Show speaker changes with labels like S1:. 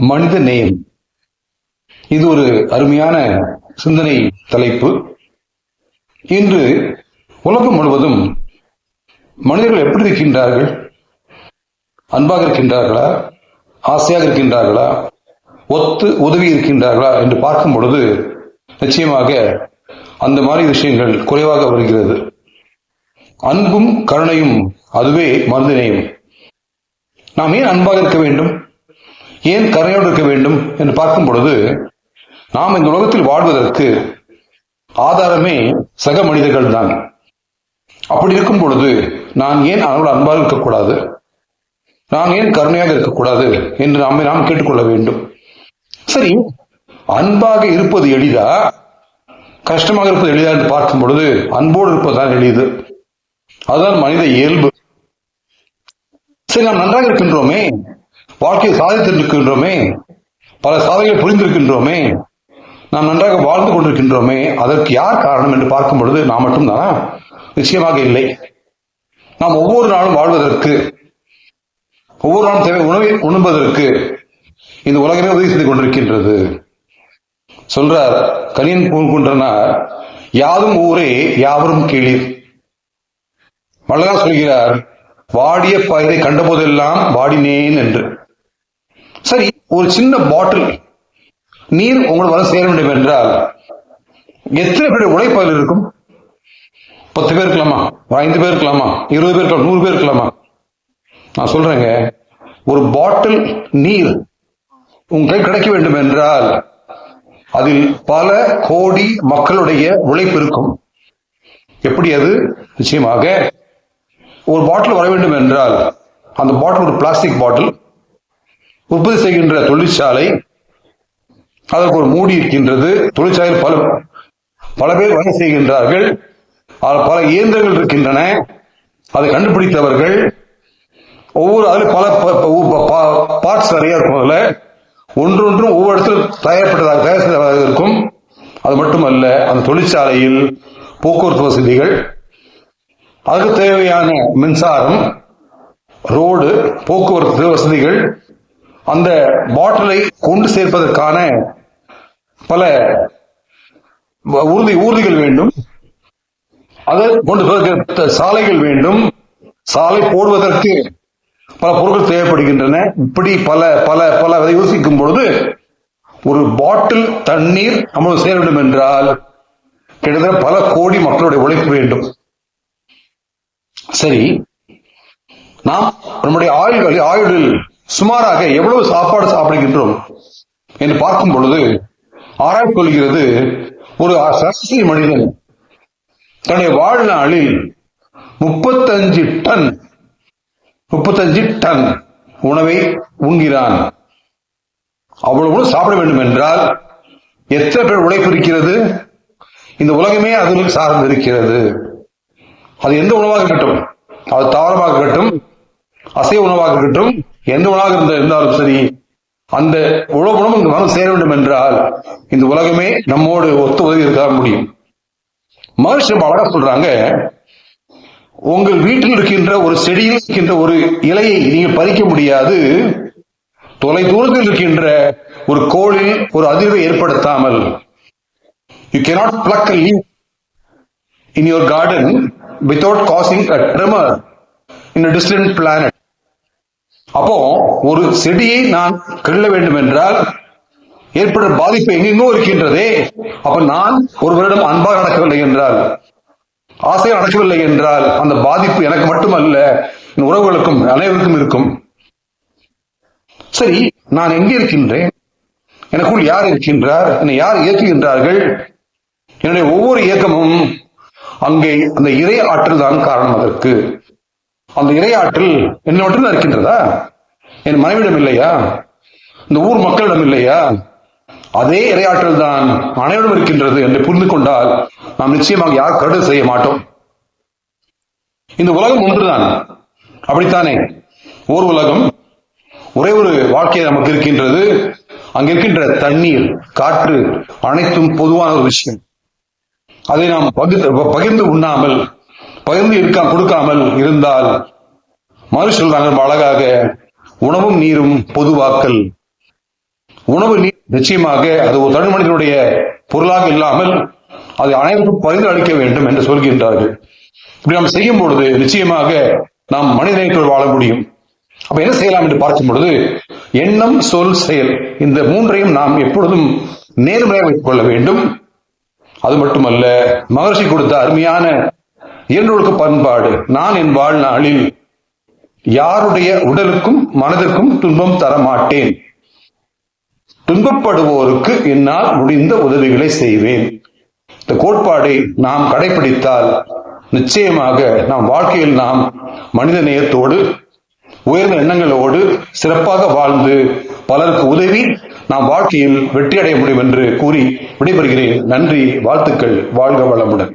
S1: மனித நேயம். இது ஒரு அருமையான சிந்தனை தலைப்பு. இன்று உலகம் முழுவதும் மனிதர்கள் எப்படி இருக்கின்றார்கள்? அன்பாக இருக்கின்றார்களா? ஆசையாக இருக்கின்றார்களா? ஒத்து உதவி இருக்கின்றார்களா என்று பார்க்கும் பொழுது நிச்சயமாக அந்த மாதிரி விஷயங்கள் குறைவாக வருகிறது. அன்பும் கருணையும் அதுவே மனிதநேயம் நாம் ஏன் அன்பாக இருக்க வேண்டும்? ஏன் கருணையோடு இருக்க வேண்டும் என்று பார்க்கும் பொழுது நாம் இந்த உலகத்தில் வாழ்வதற்கு ஆதாரமே சக மனிதர்கள் தான். அப்படி இருக்கும் பொழுது நான் ஏன் அவர்கள் அன்பாக இருக்கக்கூடாது? நான் ஏன் கருணையாக இருக்கக்கூடாது என்று நம்மை நாம் கேட்டுக்கொள்ள வேண்டும். சரி அன்பாக இருப்பது எளிதா? கஷ்டமாக இருப்பது எளிதா என்று பார்க்கும் பொழுது அன்போடு இருப்பதுதான் எளிது. அதுதான் மனித இயல்பு. சரி நாம் நன்றாக இருக்கின்றோமே. வாழ்க்கையை சாதித்திருக்கின்றோமே பல சாதனைகளை புரிந்திருக்கின்றோமே நாம் நன்றாக வாழ்ந்து கொண்டிருக்கின்றோமே அதற்கு யார் காரணம் என்று பார்க்கும் பொழுது நாம் மட்டும்தானா? நிச்சயமாக இல்லை. நாம் ஒவ்வொரு நாளும் வாழ்வதற்கு ஒவ்வொரு நாளும் தேவை உணவை உண்பதற்கு இந்த உலகமே உதவி செய்து கொண்டிருக்கின்றது. சொல்றார் கலியன் பூங்குன்றனார் யாதும் ஊரே யாவரும் கீழீர் மல்லதான் சொல்கிறார் வாடிய பயிரை கண்டபோதெல்லாம் வாடினேன் என்று. சரி ஒரு சின்ன பாட்டில் நீர் உங்களுக்கு வர சேர வேண்டும் என்றால் எத்தனை பேர் உழைப்பாளர் இருக்கும்? பத்து பேர் இருக்கலாமா? ஒரு ஐந்து பேர் இருக்கலாமா? இருபது பேர் இருக்கலாம் நூறு பேர் இருக்கலாமா? நான் சொல்றேங்க ஒரு பாட்டில் நீர் உங்கள் கை கிடைக்க வேண்டும் என்றால் அதில் பல கோடி மக்களுடைய உழைப்பு இருக்கும். எப்படி அது? நிச்சயமாக ஒரு பாட்டில் வர வேண்டும் என்றால் அந்த பாட்டில் ஒரு பிளாஸ்டிக் பாட்டில் உற்பத்தி செய்கின்ற தொழிற்சாலை அதற்கு ஒரு மூடி இருக்கின்றது. தொழிற்சாலையில் பல பல பேர் வேலை செய்கின்றார்கள். பல இயந்திரங்கள் இருக்கின்றன. அதை கண்டுபிடித்தவர்கள் ஒவ்வொரு அதில் பல பார்ட்ஸ் நிறைய இருக்கும் அதில். ஒன்றொன்றும் ஒவ்வொரு இடத்துல தயாரிப்பட்டதாக தயார் செய்ததாக இருக்கும். அது மட்டுமல்ல அந்த தொழிற்சாலையில் போக்குவரத்து வசதிகள் அதுக்கு தேவையான மின்சாரம் ரோடு போக்குவரத்து வசதிகள் அந்த பாட்டிலை கொண்டு சேர்ப்பதற்கான பல ஊர்தி ஊர்திகள் வேண்டும். அதை கொண்டு சேர்க்க சாலைகள் வேண்டும். சாலை போடுவதற்கு பல பொருட்கள் தேவைப்படுகின்றன. இப்படி பல பல பல யோசிக்கும் பொழுது ஒரு பாட்டில் தண்ணீர் நம்மளுக்கு சேர வேண்டும் என்றால் கிட்டத்தட்ட பல கோடி மக்களுடைய உழைப்பு வேண்டும். சரி. நாம் நம்முடைய ஆயுள்களில் ஆயுளில் சுமாராக எவ்வளவு சாப்பாடு சாப்பிடுகின்றோம் என்று பார்க்கும் பொழுது ஆராய்ச்சி கொள்கிறது ஒரு சராசரி மனிதன் தன்னுடைய வாழ்நாளில் முப்பத்தஞ்சு டன் முப்பத்தஞ்சு டன் உணவை உண்கிறான். அவ்வளவு சாப்பிட வேண்டும் என்றால் எத்தனை பேர் உழைப்பு இருக்கிறது இந்த உலகமே அதில் சார்ந்து இருக்கிறது அது எந்த உணவாக இருக்கட்டும்? அது தாவரமாக இருக்கட்டும் அசைவ உணவாக இருக்கட்டும் எந்த உணவாக இருந்த இருந்தாலும் சரி அந்த உழவு உணவு இங்கு மனம் சேர வேண்டும் என்றால் இந்த உலகமே நம்மோடு ஒத்து உதவி இருக்க முடியும். மகர்ஷி அழகா சொல்றாங்க உங்கள் வீட்டில் இருக்கின்ற ஒரு செடியில் இருக்கின்ற ஒரு இலையை நீங்கள் பறிக்க முடியாது தொலை தூரத்தில் இருக்கின்ற ஒரு கோளில் ஒரு அதிர்வை ஏற்படுத்தாமல். You cannot pluck leaf in your garden without causing a tremor in distant planet அப்போ ஒரு செடியை நான் கிள்ள வேண்டும் என்றால் ஏற்படும் பாதிப்பு எங்கெங்கோ இருக்கின்றதே. அப்ப நான் ஒருவரிடம் அன்பாக நடக்கவில்லை என்றால் ஆசையாக நடக்கவில்லை என்றால் அந்த பாதிப்பு எனக்கு மட்டுமல்ல என் உறவுகளுக்கும் அனைவருக்கும் இருக்கும். சரி நான் எங்கே இருக்கின்றேன்? எனக்குள் யார் இருக்கின்றார்? என்னை யார் இயக்குகின்றார்கள்? என்னுடைய ஒவ்வொரு இயக்கமும் அங்கே அந்த இறை ஆற்றல் தான் காரணம் அதற்கு. அந்த இறை ஆற்றல் என்ன மட்டும்தான் இருக்கின்றதா? என் மனைவிடம் இல்லையா? இந்த ஊர் மக்களிடம் இல்லையா? அதே இரையாற்றல் தான் அனைவரும் இருக்கின்றது என்று புரிந்து கொண்டால் நாம் நிச்சயமாக யார் கருடு செய்ய மாட்டோம். இந்த உலகம் ஒன்றுதான். அப்படித்தானே? ஓர் உலகம் ஒரே ஒரு வாழ்க்கை நமக்கு இருக்கின்றது. அங்க இருக்கின்ற தண்ணீர் காற்று அனைத்தும் பொதுவான ஒரு விஷயம். அதை நாம் பகிர்ந்து பகிர்ந்து உண்ணாமல் பகிர்ந்து இருக்க கொடுக்காமல் இருந்தால் மறு சொல்றாங்க ரொம்ப அழகாக உணவும் நீரும் பொதுவாக்கல். உணவு நீர் நிச்சயமாக அது ஒரு தனி மனிதனுடைய பொருளாக இல்லாமல் அது அனைவருக்கும் பகிர்ந்து அளிக்க வேண்டும் என்று சொல்கின்றார்கள். இப்படி நாம் செய்யும் பொழுது நிச்சயமாக நாம் மனிதநேயத்தில் வாழ முடியும். அப்ப என்ன செய்யலாம் என்று பார்க்கும் பொழுது எண்ணம் சொல் செயல் இந்த மூன்றையும் நாம் எப்பொழுதும் நேர்மையாக வைத்துக் கொள்ள வேண்டும். அது மட்டுமல்ல மகர்ஷி கொடுத்த அருமையான என்றொழுக்க பண்பாடு. நான் என் வாழ்நாளில் யாருடைய உடலுக்கும் மனதிற்கும் துன்பம் தர மாட்டேன் துன்பப்படுவோருக்கு என்னால் முடிந்த உதவிகளை செய்வேன். இந்த கோட்பாடை நாம் கடைபிடித்தால் நிச்சயமாக நாம் வாழ்க்கையில் நாம் மனித நேயத்தோடு உயர்ந்த எண்ணங்களோடு சிறப்பாக வாழ்ந்து பலருக்கு உதவி நாம் வாழ்க்கையில் வெற்றி அடைய முடியும் என்று கூறி விடைபெறுகிறேன். நன்றி வாழ்த்துக்கள் வாழ்க வளமுடன்.